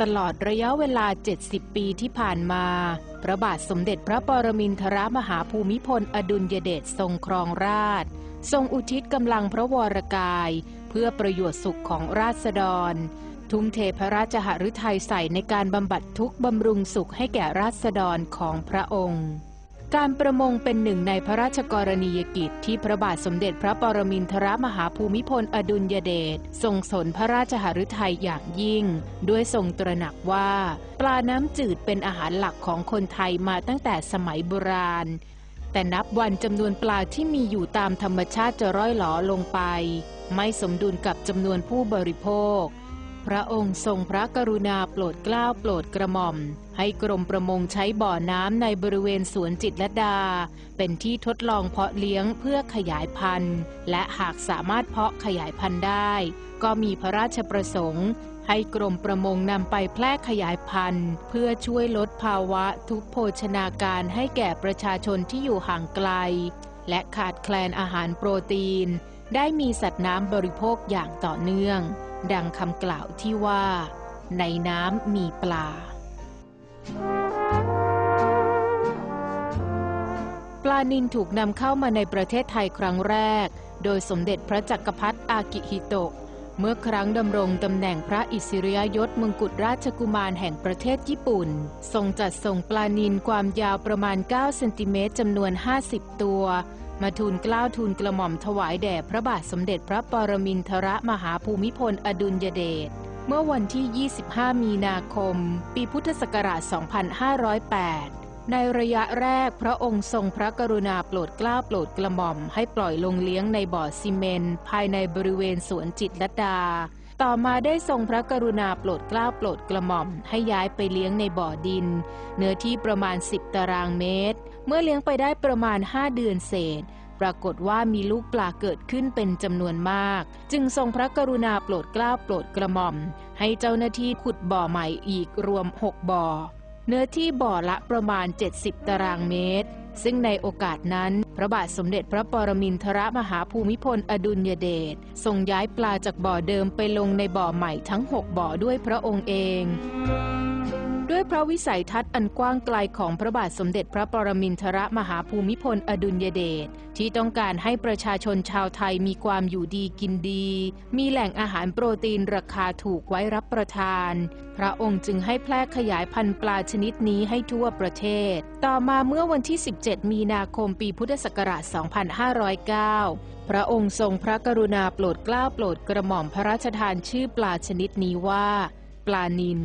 ตลอดระยะเวลา 70 ปีที่ผ่านมา พระบาทสมเด็จพระปรมินทรมหาภูมิพลอดุลยเดชทรงครองราช ทรงอุทิศกำลังพระวรกาย เพื่อประโยชน์สุขของราษฎร ทุ่มเทพระราชหฤทัยใส่ในการบำบัดทุกข์บำรุงสุขให้แก่ราษฎรของพระองค์ การประมงเป็นหนึ่งในพระราชกรณียกิจที่พระบาทสมเด็จพระปรมินทรมหาภูมิพลอดุลยเดชทรงสนพระราชหฤทัยอย่างยิ่ง ด้วยทรงตระหนักว่า ปลาน้ำจืดเป็นอาหารหลักของคนไทยมาตั้งแต่สมัยโบราณ แต่นับวันจำนวนปลาที่มีอยู่ตามธรรมชาติจะร่อยหลอลงไป ไม่สมดุลกับจำนวนผู้บริโภค พระองค์ทรงพระกรุณาโปรดเกล้าโปรดกระหม่อม ให้กรมประมงใช้บ่อน้ำในบริเวณสวนจิตรลดา เป็นที่ทดลองเพาะเลี้ยงเพื่อขยายพันธุ์ และหากสามารถเพาะขยายพันธุ์ได้ ก็มีพระราชประสงค์ ให้กรมประมงนำไปแพร่ขยายพันธุ์ เพื่อช่วยลดภาวะทุกโภชนาการให้แก่ประชาชนที่อยู่ห่างไกล และขาดแคลนอาหารโปรตีนได้มีสัตว์น้ำบริโภคอย่างต่อเนื่อง ดังคำกล่าวที่ว่า ในน้ำมีปลา ปลานิลถูกนำเข้ามาในประเทศไทยครั้งแรก โดยสมเด็จพระจักรพรรดิอากิฮิโตะ เมื่อครั้งดำรงตำแหน่งพระอิสริยยศมงกุฎราชกุมารแห่งประเทศญี่ปุ่น ทรงจัดส่งปลานิลความยาวประมาณ 9 เซนติเมตรจำนวน 50 ตัว มาทูลกล้าวทูลกระหม่อมถวายแด่พระบาทสมเด็จพระปรมินทรมหาภูมิพลอดุลยเดชเมื่อวันที่ 25 มีนาคม ปีพุทธศักราช 2508 ในระยะแรกพระองค์ทรงพระกรุณาโปรดเกล้าโปรดกระหม่อมให้ปล่อยลงเลี้ยงในบ่อซีเมนภายในบริเวณสวนจิตรลดา ต่อมาได้ทรงพระกรุณาโปรดเกล้าโปรดกระหม่อมให้ย้ายไปเลี้ยงในบ่อดิน เนื้อที่ประมาณ 10 ตารางเมตร เมื่อเลี้ยงไปได้ประมาณ 5 เดือนเศษ ปรากฏว่ามีลูกปลาเกิดขึ้นเป็นจำนวนมาก จึงทรงพระกรุณาโปรดเกล้าโปรดกระหม่อม ให้เจ้าหน้าที่ขุดบ่อใหม่อีกรวม 6 บ่อ เนื้อที่บ่อละประมาณ 70 ตารางเมตร ซึ่งในโอกาสนั้น พระบาทสมเด็จพระปรมินทรมหาภูมิพลอดุลยเดชทรงย้ายปลาจากบ่อเดิมไปลงในบ่อใหม่ทั้ง 6 บ่อด้วยพระองค์เอง ด้วยพระวิสัยทัศน์อันกว้างไกลของพระบาทสมเด็จพระปรมินทรมหาภูมิพลอดุลยเดชที่ต้องการให้ประชาชนชาวไทยมีความอยู่ดีกินดี มีแหล่งอาหารโปรตีนราคาถูกไว้รับประทาน พระองค์จึงให้แพร่ขยายพันธุ์ปลาชนิดนี้ให้ทั่วประเทศ ต่อมาเมื่อวันที่ 17 มีนาคมปีพุทธศักราช 2509 พระองค์ทรงพระกรุณาโปรดเกล้าโปรดกระหม่อมพระราชทานชื่อปลาชนิดนี้ว่า ปลานิล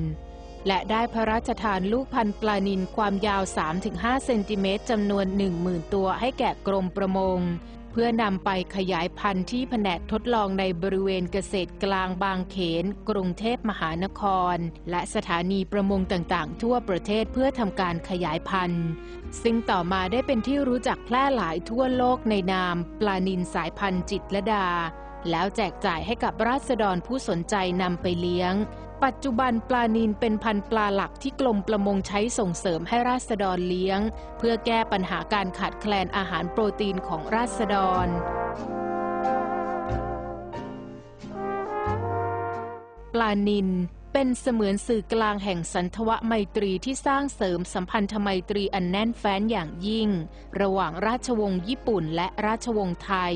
และได้พระราชทานลูกพันธุ์ปลานิลความยาว 3-5 เซนติเมตรจำนวน 10,000 ตัวให้แก่กรมประมง เพื่อนำไปขยายพันธุ์ที่แผนกทดลองในบริเวณเกษตรกลางบางเขน กรุงเทพมหานคร และสถานีประมงต่างๆ ทั่วประเทศเพื่อทำการขยายพันธุ์ ซึ่งต่อมาได้เป็นที่รู้จักแพร่หลายทั่วโลกในนาม ปลานิลสายพันธุ์จิตรลดา แล้วแจกจ่ายให้กับราษฎรผู้สนใจนำไปเลี้ยง ปัจจุบันปลานิลเป็นพันธุ์ปลาหลักที่กรมประมงใช้ส่งเสริมให้ราษฎรเลี้ยง เพื่อแก้ปัญหาการขาดแคลนอาหารโปรตีนของราษฎรปลานิลเป็นเสมือนสื่อกลางแห่งสันทวไมตรีที่สร้างเสริมสัมพันธไมตรีอันแน่นแฟ้นอย่างยิ่ง ระหว่างราชวงศ์ญี่ปุ่นและราชวงศ์ไทย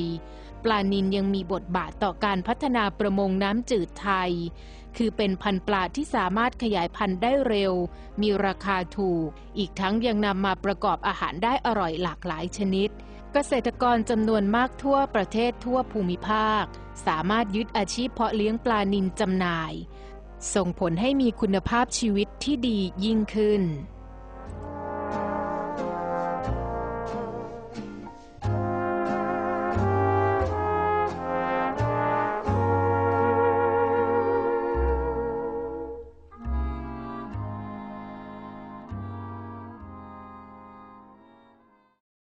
ปลานิลยังมีบทบาทต่อการพัฒนาประมงน้ำจืดไทย คือเป็นพันธุ์ปลาที่สามารถขยายพันธุ์ได้เร็ว มีราคาถูก อีกทั้งยังนำมาประกอบอาหารได้อร่อยหลากหลายชนิด เกษตรกรจำนวนมากทั่วประเทศทั่วภูมิภาค สามารถยึดอาชีพเพาะเลี้ยงปลานิลจำหน่าย ส่งผลให้มีคุณภาพชีวิตที่ดียิ่งขึ้น